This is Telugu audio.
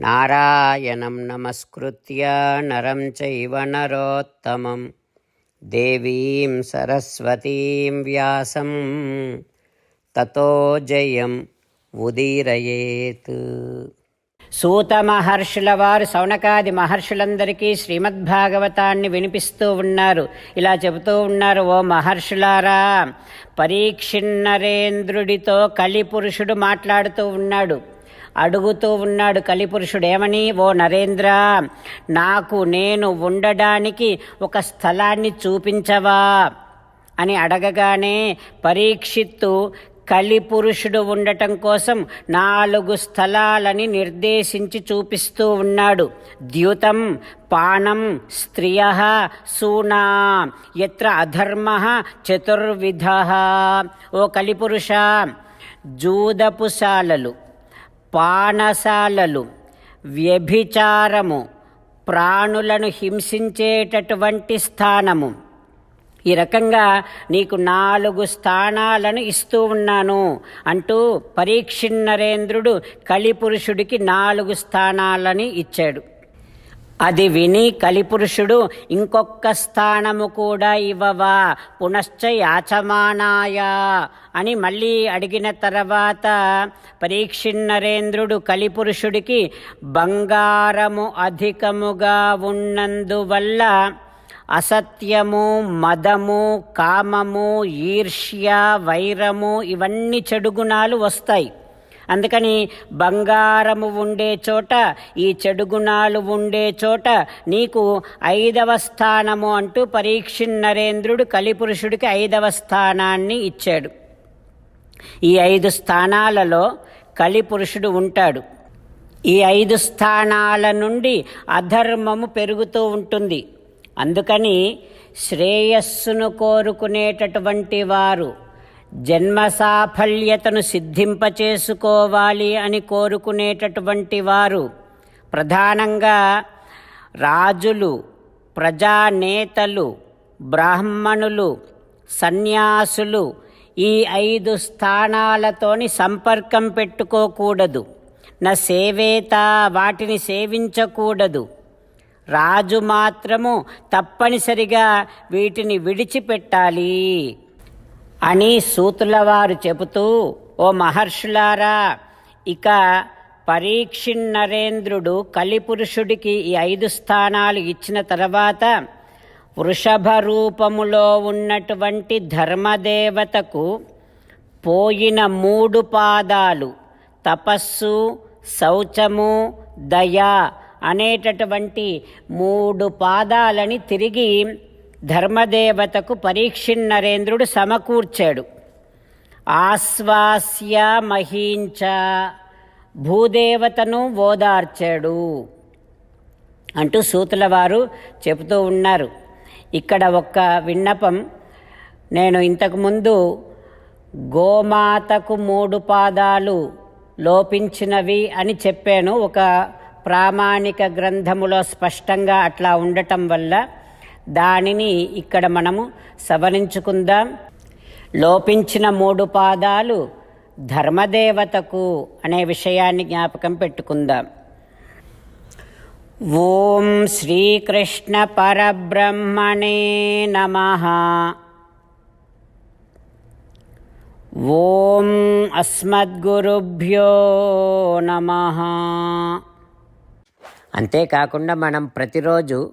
నారాయణం నమస్కృత్య నరం చైవ నరోత్తమం దేవీం సరస్వతీం వ్యాసం తతో జయం ఉదీరయేత్ సూత మహర్షుల వారు సౌనకాది మహర్షులందరికీ శ్రీమద్భాగవతాన్ని వినిపిస్తూ ఉన్నారు. ఇలా చెబుతూ ఉన్నారు ఓ మహర్షులారా పరీక్షిన్నరేంద్రుడితో కలిపురుషుడు మాట్లాడుతూ ఉన్నాడు. అడుగుతూ ఉన్నాడు కలిపురుషుడేమని? ఓ నరేంద్ర నాకు నేను ఉండడానికి ఒక స్థలాన్ని చూపించవా? అని అడగగానే పరీక్షిత్తు కలిపురుషుడు ఉండటం కోసం నాలుగు స్థలాలని నిర్దేశించి చూపిస్తూ ఉన్నాడు. ద్యూతం పానం స్త్రియ సూనా ఎత్ర అధర్మ చతుర్విధ. ఓ కలిపురుష జూదపుశాలలు పానశాలలు వ్యభిచారము ప్రాణులను హింసించేటటువంటి స్థానము. ఈ రకంగా నీకు నాలుగు స్థానాలను ఇస్తూ ఉన్నాను అంటూ పరీక్షిన్నరేంద్రుడు కలిపురుషుడికి నాలుగు స్థానాలని ఇచ్చాడు. అది విని కలిపురుషుడు ఇంకొక స్థానము కూడా ఇవ్వవా? పునశ్చ యాచమానాయా అని మళ్ళీ అడిగిన తర్వాత పరీక్షిన్నరేంద్రుడు కలిపురుషుడికి బంగారము అధికముగా ఉన్నందువల్ల అసత్యము మదము కామము ఈర్ష్య వైరము ఇవన్నీ చెడు గుణాలు వస్తాయి. అందుకని బంగారము ఉండే చోట ఈ చెడు గుణాలు ఉండే చోట నీకు ఐదవ స్థానము అంటూ పరీక్షిన్నరేంద్రుడు కలిపురుషుడికి ఐదవ స్థానాన్ని ఇచ్చాడు. ఈ ఐదు స్థానాలలో కలిపురుషుడు ఉంటాడు. ఈ ఐదు స్థానాల నుండి అధర్మము పెరుగుతూ ఉంటుంది. అందుకని శ్రేయస్సును కోరుకునేటటువంటి వారు జన్మ సాఫల్యతను సిద్ధింపచేసుకోవాలి అని కోరుకునేటటువంటి వారు ప్రధానంగా రాజులు ప్రజానేతలు బ్రాహ్మణులు సన్యాసులు ఈ ఐదు స్థానాలతోని సంపర్కం పెట్టుకోకూడదు. నా సేవేత వాటిని సేవించకూడదు. రాజు మాత్రము తప్పనిసరిగా వీటిని విడిచిపెట్టాలి. అని సూతుల వారు చెబుతూ ఓ మహర్షులారా ఇక పరీక్షిన్నరేంద్రుడు కలిపురుషుడికి ఈ ఐదు స్థానాలు ఇచ్చిన తర్వాత వృషభ రూపములో ఉన్నటువంటి ధర్మదేవతకు పోయిన మూడు పాదాలు తపస్సు శౌచము దయ అనేటటువంటి మూడు పాదాలని తిరిగి ధర్మదేవతకు పరీక్షిన్నరేంద్రుడు సమకూర్చాడు. ఆశ్వాస్య మహీంచ భూదేవతను ఓదార్చాడు అంటూ సూతుల వారు చెబుతూ ఉన్నారు. ఇక్కడ ఒక్క విన్నపం నేను ఇంతకుముందు గోమాతకు మూడు పాదాలు లోపించినవి అని చెప్పాను. ఒక ప్రామాణిక గ్రంథములో స్పష్టంగా అట్లా ఉండటం వల్ల దానిని ఇక్కడ మనము సవరించుకుందాం. లోపించిన మూడు పాదాలు ధర్మదేవతకు అనే విషయాన్ని జ్ఞాపకం పెట్టుకుందాం. ఓం శ్రీకృష్ణ పరబ్రహ్మణే నమ. ఓం అస్మద్గురుభ్యో నమ. అంతేకాకుండా మనం ప్రతిరోజు